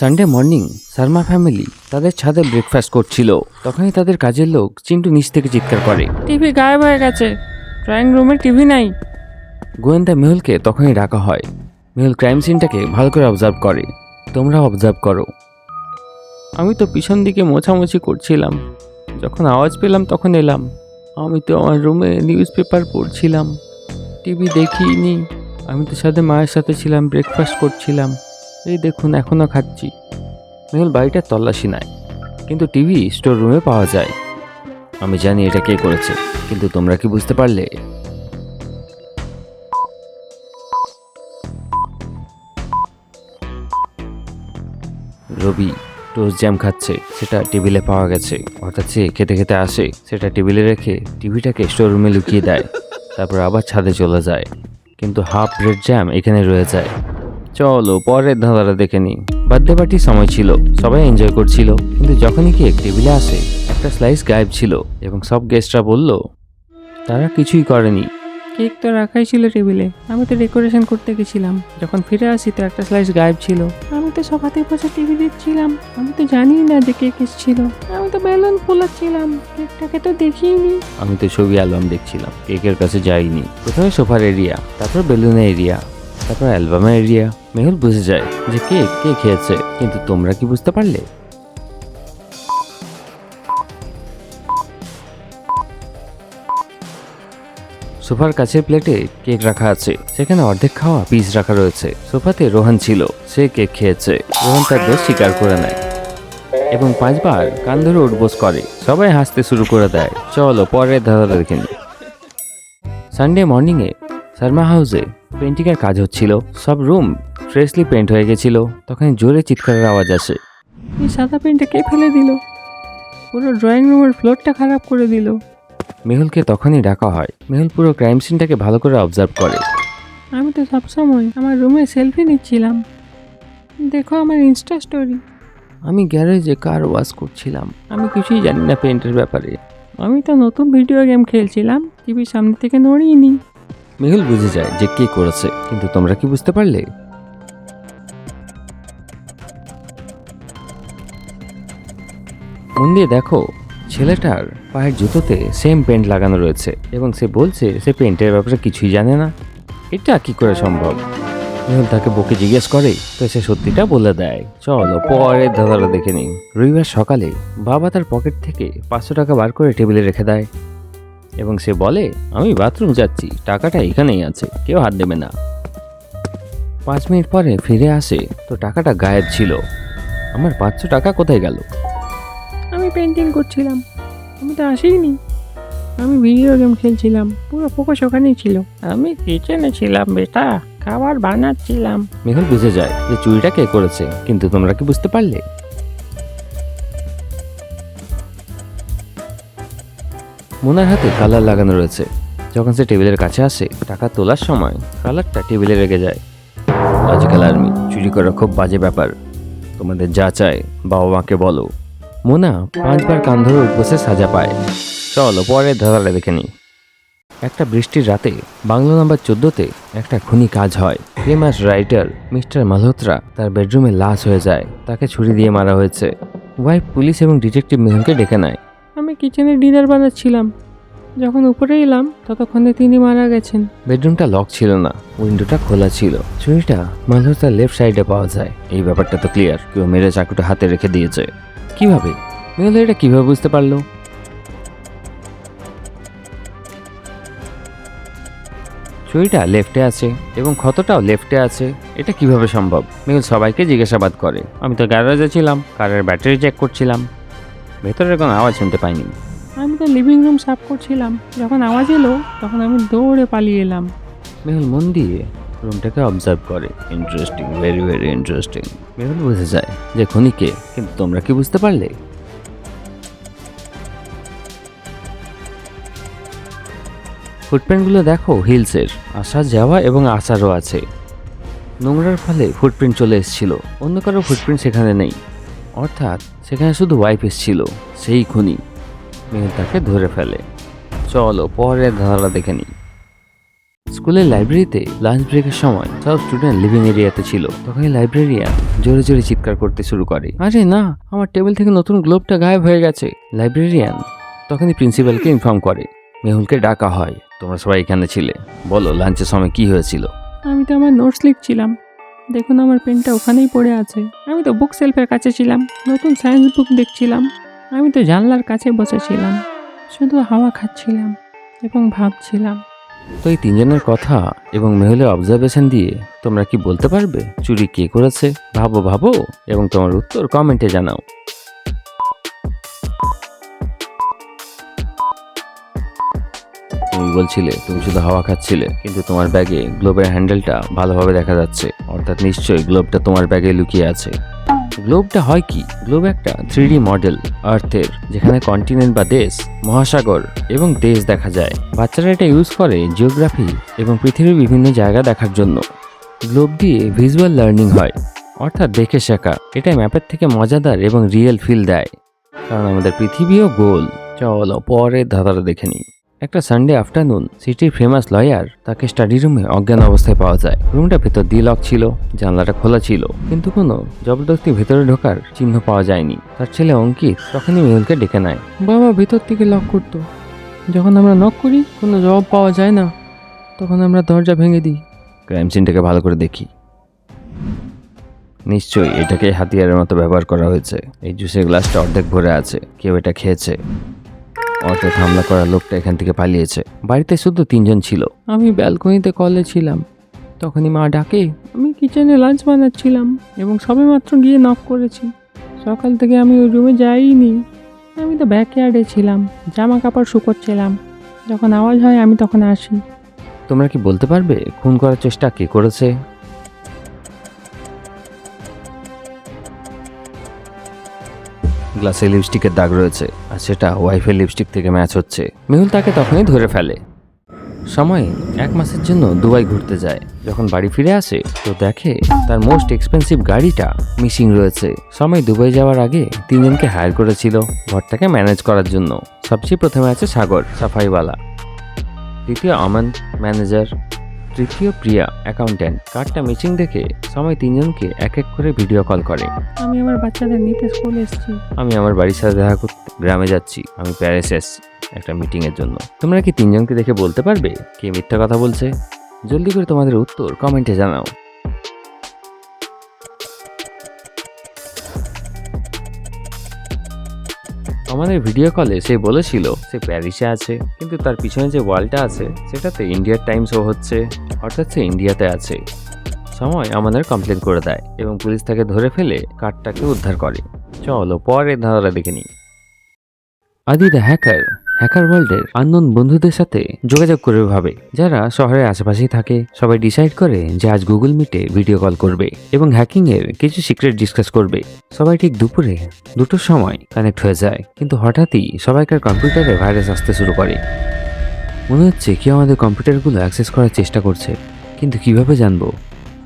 Sunday morning Sharma family তাদের ছাদে breakfast করছিল। তখনই তাদের কাজের লোক চিন্টু নিচ থেকে চিৎকার করে। টিভি গায়েব হয়ে গেছে। ড্রয়িং রুমে টিভি নাই। গোয়েন্দা মেহুলকে তখনই ডাকা হয়। মেহুল ক্রাইম সিনটাকে ভালো করে অবজার্ভ করে। তোমরা অবজার্ভ করো। আমি তো পিছন দিকে মোছামুছি করছিলাম। যখন আওয়াজ পেলাম তখন এলাম। আমি তো আমার রুমে নিউজ পেপার পড়ছিলাম। টিভি দেখিনি। আমি তো সাথে মায়ের সাথে ছিলাম ব্রেকফাস্ট করছিলাম। এই দেখুন এখনও খাচ্ছি। মেহুল, বাড়িটা তল্লাশি নেয়, কিন্তু টিভি স্টোর রুমে পাওয়া যায়। আমি জানি এটা কে করেছে, কিন্তু তোমরা কি বুঝতে পারলে? রবি, টোস্ট জ্যাম খাচ্ছে, সেটা টেবিলে পাওয়া গেছে। অর্থাৎ সে খেতে খেতে আসে, সেটা টেবিলে রেখে টিভিটাকে স্টোর রুমে লুকিয়ে দেয়। তারপর আবার ছাদে চলে যায়। কিন্তু হাফ ব্রেড জ্যাম এখানে রয়ে যায়। চলো পরের ধাঁধাটা দেখে নিই। বার্থডে পার্টির সময় ছিল সবাই এনজয় করছিল কিন্তু যখনই কেক টেবিলে আসে একটা স্লাইস গায়েব ছিল এবং সব গেস্টরা বলল তারা কিছুই করেনি। কেক তো রাখাই ছিল টেবিলে আমি তো ডেকোরেশন করতে গেছিলাম। যখন ফিরে আসি তো একটা স্লাইস গায়েব ছিল। আমি তো সকাতে বসে টিভি দেখছিলাম আমি তো জানি না যে কেক এসেছিল। আমি তো বেলুন ফোলাচ্ছিলাম। কেকটাকে তো দেখিনি। আমি তো ছবি অ্যালবাম দেখছিলাম। কেকের কাছে যাইনি। প্রথমে সোফার এরিয়া তারপর বেলুনের এরিয়া তারপর অ্যালবামের এরিয়া, মেহুল বুঝে যায় যে কেক কে খেয়েছে, কিন্তু তোমরা কি বুঝতে পারলে? সোফার কাছের প্লেটে কেক রাখা আছে, সেখানে অর্ধেক খাওয়া পিস রাখা রয়েছে। সোফাতে রোহান ছিল, সে কেক খেয়েছে, রোহান তার দোষ স্বীকার করে নেয়। এবং পাঁচবার কান ধরে উঠবোস করে, সবাই হাসতে শুরু করে দেয়, চলো পরের ধাঁধাটা দেখে সানডে মর্নিংয়ে শর্মা হাউসে পেন্টিংয়ের কাজ হচ্ছিল। সব রুম ফ্রেশলি পেন্ট হয়ে গেছিল। তখন জোরে চিৎকারের আওয়াজ আসে। এই সাদা পেনটা কে ফেলে দিল? পুরো ড্রয়িং রুমের ফ্লোরটা খারাপ করে দিল। মেহুলকে তখনই ডাকা হয়। মেহুল পুরো ক্রাইম সিনটাকে ভালো করে অবজার্ভ করে। আমি তো সবসময় আমার রুমে সেলফি নিচ্ছিলাম। দেখো আমার ইনস্টা স্টোরি আমি গ্যারেজে কার ওয়াশ করছিলাম। আমি কিছুই জানি না পেন্টের ব্যাপারে। আমি তো নতুন ভিডিও গেম খেলছিলাম। টিভির সামনে থেকে নড়িনি মেহুল বুঝে যায় যে কে করেছে, কিন্তু তোমরা কি বুঝতে পারলে? মন দিয়ে দেখো, ছেলেটার পায়ের জুতোতে সেম পেন্ট লাগানো রয়েছে এবং সে বলছে, সে পেন্টের ব্যাপারে কিছুই জানে না। এটা কি করে সম্ভব? মেহুল তাকে বকে জিজ্ঞেস করে, তো সে সত্যিটা বলে দেয়। চলো, পরের ধাঁধাটা দেখে নিই। রবিবার সকালে বাবা তার পকেট থেকে পাঁচশো টাকা বার করে টেবিলে রেখে দেয়। এবং সে বলে আমি বাথরুম যাচ্ছি টাকাটা এখানেই আছে কেউ হাত দেবে না। পাঁচ মিনিট পরে ফিরে আসে তো টাকাটা গায়েব ছিল। আমার পাঁচশো টাকা কোথায় গেল? আমি পেন্টিং করছিলাম আমি তো আসিনি। আমি ভিডিও গেম খেলছিলাম পুরো ফোকাস ওখানেই ছিল। আমি কিচেনে ছিলাম বেটা খাবার বানাচ্ছিলাম। মেহুল বুঝে যায় যে চুরিটা কে করেছে কিন্তু তোমরা কি বুঝতে পারলে? মোনার হাতে কালার লাগানো রয়েছে। যখন সে টেবিলের কাছে আসে, টাকা তোলার সময় কালারটা টেবিলে রেগে যায়। লজিক্যাল আর্মি, চুরি করা খুব বাজে ব্যাপার। তোমাদের যা চায় বাবা মাকে বলো। মোনা পাঁচবার কান ধরে বসে সাজা পায়। চলো, পরের ধাঁধাটা দেখে নিই। একটা বৃষ্টির রাতে বাংলো নাম্বার চোদ্দোতে একটা খুনি কাজ হয়। ফেমাস রাইটার মিস্টার মালহোত্রা তার বেডরুমে লাশ হয়ে যায়। তাকে ছুরি দিয়ে মারা হয়েছে। ওয়াইফ পুলিশ এবং ডিটেকটিভ মেহুলকে ডেকে নেয়। আমি কিচেনে ডিনার বানাচ্ছিলাম। যখন উপরে এলাম, ততক্ষণে তিনি মারা গেছেন। বেডরুমটা লক ছিল না, উইন্ডোটা খোলা ছিল। ছুরিটা মালহোত্রার লেফট সাইডে পাওয়া যায়। এই ব্যাপারটা তো ক্লিয়ার, কেউ মেরে চাকুটা হাতে রেখে দিয়েছে। কীভাবে? মেহুল এটা কীভাবে বুঝতে পারল? ছুরিটা লেফটে আছে এবং ক্ষতটাও লেফটে আছে। এটা কীভাবে সম্ভব? মেহুল সবাইকে জিজ্ঞাসাবাদ করে। আমি তো গ্যারেজে ছিলাম, কারের ব্যাটারি চেক করছিলাম। ভেতরের কোনো আওয়াজ শুনতে পাইনি। আমি তো লিভিং রুম সাফ করছিলাম। যখন আওয়াজ এলো তখন আমি দৌড়ে পালিয়ে এলাম। মেহুল মন দিয়ে রুমটাকে অবজার্ভ করে। Interesting very very interesting Mehul বুঝে যায় যে খনিকে কিন্তু তোমরা কি বুঝতে পারলে? ফুটপ্রিন্টগুলো দেখো হিলসের। আসা যাওয়া এবং আসারও আছে। নোংরার ফলে ফুটপ্রিন্ট চলে এসেছিল। অন্য কারও ফুটপ্রিন্ট সেখানে নেই। অর্থাৎ সেখানে শুধু ওয়াইফ এসেছিল সেই খুনি। মেহুল তাকে ধরে ফেলে। চলো, পরের ধারা দেখে নিই। স্কুলের লাইব্রেরিতে লাঞ্চ ব্রেকের সময় সব স্টুডেন্ট লিভিং এরিয়াতে ছিল। তখনই লাইব্রেরিয়ান জোরে জোরে চিৎকার করতে শুরু করে। আরে না, আমার টেবিল থেকে নতুন গ্লোবটা গায়েব হয়ে গেছে। লাইব্রেরিয়ান তখনই প্রিন্সিপালকে ইনফর্ম করে, মেহুলকে ডাকা হয়, তোমরা সবাই এখানে ছিলে। বলো লাঞ্চের সময় কি হয়েছিল? আমি তো আমার নোটস লিখছিলাম। দেখুন আমার পেনটা ওখানেই পড়ে আছে। আমি তো বুক সেলফের কাছে ছিলাম, নতুন সায়েন্স বুক দেখছিলাম। আমি তো জানলার কাছে বসেছিলাম, শুধু হাওয়া খাচ্ছিলাম এবং ভাবছিলাম। তো এই তিনজনের কথা এবং মেহুলের অবজারভেশন দিয়ে তোমরা কি বলতে পারবে? চুরি কে করেছে? ভাবো ভাবো এবং তোমার উত্তর কমেন্টে জানাও। তুমি বলছিলে তুমি শুধু হাওয়া খাচ্ছিলে, কিন্তু তোমার ব্যাগে গ্লোবের হ্যান্ডেলটা ভালোভাবে দেখা যাচ্ছে। অর্থাৎ নিশ্চয়ই গ্লোবটা তোমার ব্যাগে লুকিয়ে আছে। গ্লোবটা হয় কি? গ্লোব একটা থ্রি মডেল আর্থের যেখানে কন্টিনেন্ট বা দেশ, মহাসাগর এবং দেশ দেখা যায়। বাচ্চারা এটা ইউজ করে জিওগ্রাফি এবং পৃথিবীর বিভিন্ন জায়গা দেখার জন্য। গ্লোব দিয়ে ভিজুয়াল লার্নিং হয়, অর্থাৎ দেখে শেখা। এটা ম্যাপের থেকে মজাদার এবং রিয়েল ফিল দেয়। কারণ আমাদের পৃথিবীও গোল। চলো পরে ধাঁধাটা দেখে নিই। একটা সানডে আফটারনুন সিটির ফেমাস লয়ার তাকে স্টাডি রুমে অজ্ঞান অবস্থায় পাওয়া যায়। রুমটা ভেতর দিয়ে লক ছিল জানলাটা খোলা ছিল কিন্তু কোনো জবরদস্তি ভেতরে ঢোকার চিহ্ন পাওয়া যায়নি। তার ছেলে অঙ্কিত তখনই মেহুলকে ডেকে নেয়। বাবা ভেতর থেকে লক করতো। যখন আমরা নক করি কোনো জবাব পাওয়া যায় না। তখন আমরা দরজা ভেঙে দিই। ক্রাইম সিনটাকে ভালো করে দেখি। নিশ্চয়ই এটাকে হাতিয়ারের মতো ব্যবহার করা হয়েছে। এই জুসের গ্লাসটা অর্ধেক ভরে আছে। কেউ এটা খেয়েছে। অর্থাৎ হামলা করা লোকটা এখান থেকে পালিয়েছে। বাড়িতে শুধু তিনজন ছিল। আমি ব্যালকনিতে কলে ছিলাম। তখনই মা ডাকে, আমি কিচেনে লাঞ্চ বানাচ্ছিলাম এবং সবেমাত্র গিয়ে নক করেছি। সকাল থেকে আমি ওই রুমে যাইনি। আমি তো ব্যাকয়ার্ডে ছিলাম জামা কাপড় শুকোচ্ছিলাম। যখন আওয়াজ হয় আমি তখন আসি। তোমরা কি বলতে পারবে? খুন করার চেষ্টা কে করেছে? গ্লাসে লিপস্টিকের দাগ রয়েছে আর সেটা ওয়াইফের লিপস্টিক থেকে ম্যাচ হচ্ছে। মেহুল তাকে তখনই ধরে ফেলে। সময় এক মাসের জন্য দুবাই ঘুরতে যায়। যখন বাড়ি ফিরে আসে, তো দেখে তার মোস্ট এক্সপেন্সিভ গাড়িটা মিসিং রয়েছে। সময় দুবাই যাওয়ার আগে তিনজনকে হায়ার করেছিল ঘরটাকে ম্যানেজ করার জন্য। সবচেয়ে প্রথমে আছে সাগর, সাফাইওয়ালা। দ্বিতীয় আমান ম্যানেজার তৃতীয় প্রিয়া অ্যাকাউন্ট্যান্ট কার্ডটা মিসিং দেখে সময় তিনজনকে এক এক করে ভিডিও কল করে। আমি আমার বাচ্চাদের নিতে স্কুলে এসেছি। আমি আমার বাড়ির সাথে দেখা করতে গ্রামে যাচ্ছি আমি প্যারিস এসেছি একটা মিটিং এর জন্য। তোমরা কি তিনজনকে দেখে বলতে পারবে কে মিথ্যা কথা বলছে? জলদি করে তোমাদের উত্তর কমেন্টে জানাও। আমাদের ভিডিও কলে সে বলেছিল, সে প্যারিসে আছে, কিন্তু তার পিছনে যে ওয়ালটা আছে, সেটাতে ইন্ডিয়ার টাইম শো হচ্ছে, অর্থাৎ সে ইন্ডিয়াতে আছে। সময় আমাদের কমপ্লেন করে দেয় এবং পুলিশ তাকে ধরে ফেলে কার্ডটাকে উদ্ধার করে। চলো পরে ধারা দেখে নি আদি দ্য হ্যাকার হ্যাকার ওয়ার্ল্ডের আননোন বন্ধুদের সাথে যোগাযোগ করে ভাবে। যারা শহরের আশেপাশেই থাকে, সবাই ডিসাইড করে যে আজ গুগল মিটে ভিডিও কল করবে এবং হ্যাকিং এর কিছু সিক্রেট ডিসকাস করবে। সবাই ঠিক দুপুরে, দুটোর সময় কানেক্ট হয়ে যায়, কিন্তু হঠাৎই সবাইকার কম্পিউটারে ভাইরাস আসতে শুরু করে। মনে হচ্ছে কেউ আমাদের কম্পিউটারগুলো অ্যাক্সেস করার চেষ্টা করছে, কিন্তু কীভাবে জানব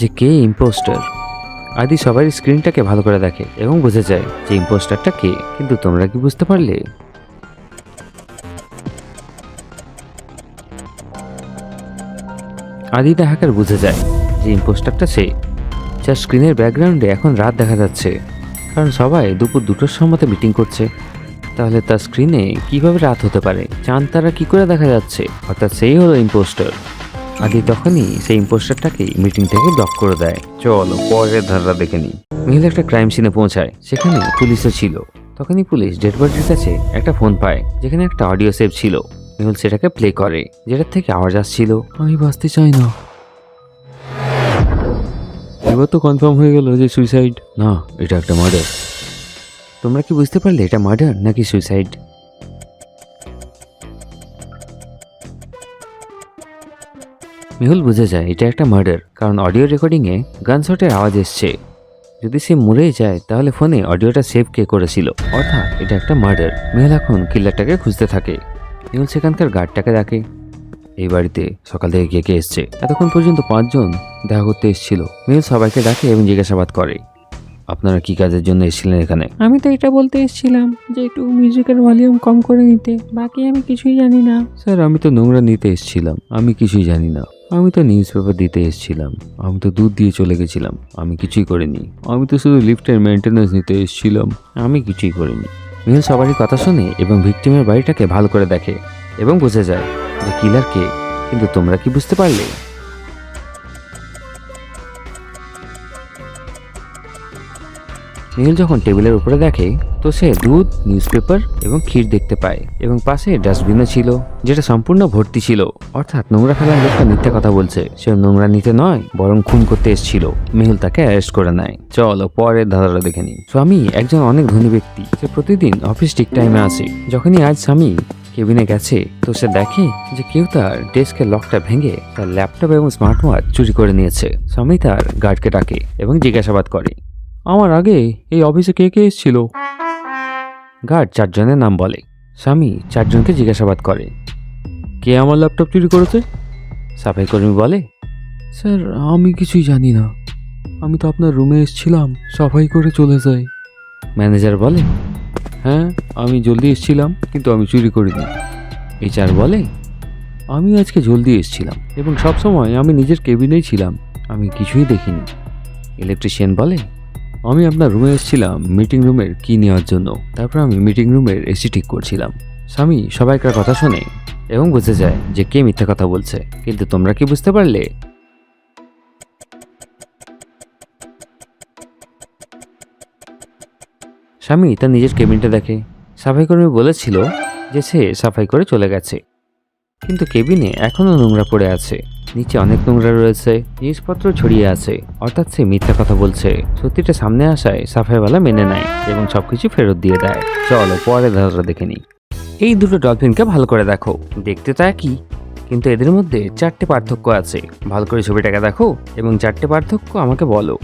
যে কে ইম্পোস্টার আদি সবাই স্ক্রিনটাকে ভালো করে দেখে এবং বোঝা যায় যে ইম্পোস্টারটা কে, কিন্তু তোমরা কি বুঝতে পারলে? আদিতা হ্যাকার বুঝে যায় যে ইম্পোস্টারটা সে। যার স্ক্রিনের ব্যাকগ্রাউন্ডে এখন রাত দেখা যাচ্ছে। কারণ সবাই দুপুর দুটোর সময়তে মিটিং করছে। তাহলে তার স্ক্রিনে কীভাবে রাত হতে পারে? চাঁদ, তারা কি করে দেখা যাচ্ছে? অর্থাৎ সেই হলো ইম্পোস্টার আদি তখনই সেই ইম্পোস্টারটাকে মিটিং থেকে ব্লক করে দেয়। চলো, পরের ধারা দেখে নিই। মিহিল একটা ক্রাইম সিনে পৌঁছায়। সেখানে পুলিশও ছিল। তখনই পুলিশ ডেড বডির কাছে একটা ফোন পায়, যেখানে একটা অডিও সেভ ছিল। মেহুল সেটাকে প্লে করে যেটার থেকে আওয়াজ আসছিল। আমি বাঁচতে চাই না। এবার তো কনফার্ম হয়ে গেল যে সুইসাইড না এটা একটা মার্ডার তোমরা কি বুঝতে পারলে এটা মার্ডার নাকি সুইসাইড মেহুল বুঝে যায় এটা একটা মার্ডার কারণ অডিও রেকর্ডিংয়ে গানশটের আওয়াজ এসছে। যদি সে মরেই যায় তাহলে ফোনে অডিওটা সেভ কে করেছিল? অর্থাৎ এটা একটা মার্ডার মেহুল এখন কিল্লারটাকে খুঁজতে থাকে। মেহুল সেখানকার গার্ডটাকে ডাকে। এই বাড়িতে সকাল থেকে কে কে এসছে? এতক্ষণ পর্যন্ত পাঁচজন দেখা করতে এসেছিল। মেহুল সবাইকে ডাকে এবং জিজ্ঞাসাবাদ করে আপনারা কি কাজের জন্য এসেছিলেন এখানে? আমি তো এটা বলতে এসেছিলাম যে একটু মিউজিকের ভলিউম কম করে নিতে। বাকি আমি কিছুই জানি না। স্যার আমি তো নোংরা নিতে এসেছিলাম। আমি কিছুই জানি না। আমি তো নিউজ পেপার দিতে এসেছিলাম। আমি তো দুধ দিয়ে চলে গেছিলাম। আমি কিছুই করিনি। আমি তো শুধু লিফটের মেনটেন্যান্স নিতে এসেছিলাম। আমি কিছুই করিনি। মিহিল সবারই কথা শুনে এবং ভিকটিমের বাড়িটাকে ভালো করে দেখে এবং বুঝে যায় যে কিলার কে, কিন্তু তোমরা কি বুঝতে পারলে? নীল যখন টেবিলের উপরে দেখে, তো সে দুধ নিউজ পেপার এবং ক্ষীর দেখতে পায়। এবং পাশে ডাস্টবিনও ছিল, যেটা সম্পূর্ণ ভর্তি ছিল। অর্থাৎ নোংরা ফেলার লোকটা মিথ্যে কথা বলছে। সে নোংরা নিতে নয়, বরং খুন করতে এসেছিল। মেহুল তাকে অ্যারেস্ট করে নেয়। চলো, পরের ধাঁধাটা দেখে নিই। স্বামী একজন অনেক ধনী ব্যক্তি। সে প্রতিদিন অফিস ঠিক টাইমে আসে। যখনই আজ স্বামী কেবিনে গেছে, তো সে দেখে যে কেউ তার ডেস্কের লকটা ভেঙে তার ল্যাপটপ এবং স্মার্ট ওয়াচ চুরি করে নিয়েছে। স্বামী তার গার্ডকে ডাকে এবং জিজ্ঞাসাবাদ করে। আমার আগে এই অফিসে কে কে এসেছিল? গার্ড চারজনের নাম বলে। স্বামী চারজনকে জিজ্ঞাসাবাদ করে। কে আমার ল্যাপটপ চুরি করেছে? সাফাই কর্মী বলে। স্যার আমি কিছুই জানি না। আমি তো আপনার রুমে এসেছিলাম সাফাই করে চলে যাই। ম্যানেজার বলে হ্যাঁ আমি জলদি এসেছিলাম কিন্তু আমি চুরি করিনি। এইচআর বলে আমি আজকে জলদি এসেছিলাম এবং সবসময় আমি নিজের কেবিনেই ছিলাম আমি কিছুই দেখিনি। ইলেকট্রিশিয়ান বলে আমি আপনার রুমে এসেছিলাম মিটিং রুমের কি নেওয়ার জন্য। তারপর আমি মিটিং রুমের এসি ঠিক করছিলাম। স্বামী সবাইকার কথা শোনে এবং বুঝে যায় যে কে মিথ্যা কথা বলছে। কিন্তু তোমরা কি বুঝতে পারলে? স্বামী তার নিজের কেবিনটা দেখে। সাফাই কর্মী বলেছিল যে সে সাফাই করে চলে গেছে। কিন্তু কেবিনে এখনও নোংরা পড়ে আছে। নিচে অনেক নোংরা রয়েছে, জিনিসপত্র ছড়িয়ে আছে, অর্থাৎ সে মিথ্যা কথা বলছে। সত্যিটা সামনে আসায় সাফাইওয়ালা মেনে নেয় এবং সবকিছু ফেরত দিয়ে দেয়। চলো পরে ধারাটা দেখে নিই। এই দুটো ডলফিনকে ভালো করে দেখো। দেখতে তো একই, কিন্তু এদের মধ্যে চারটে পার্থক্য আছে। ভালো করে ছবিটাকে দেখো এবং চারটে পার্থক্য আমাকে বলো।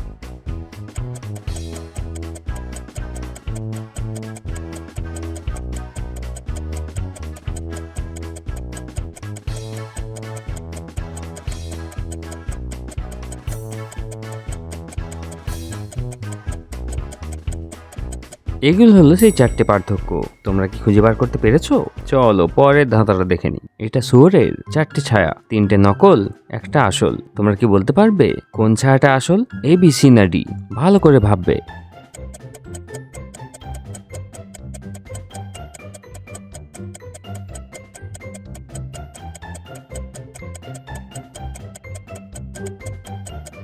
এগুলো হলো সেই চারটে পার্থক্য। তোমরা কি খুঁজে বার করতে পেরেছ? চলো, পরের ধাঁধাটা দেখে নি এটা শুয়োরের চারটে ছায়া, তিনটে নকল, একটা আসল। তোমরা কি বলতে পারবে? কোন ছায়াটা আসল? এ, বি, সি না, ডি। ভালো করে ভাববে।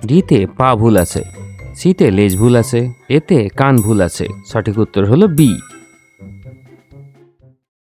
ডিতে পা ভুল আছে। সিতে লেজ ভুল আছে এতে কান ভুল আছে। সঠিক উত্তর হলো বি।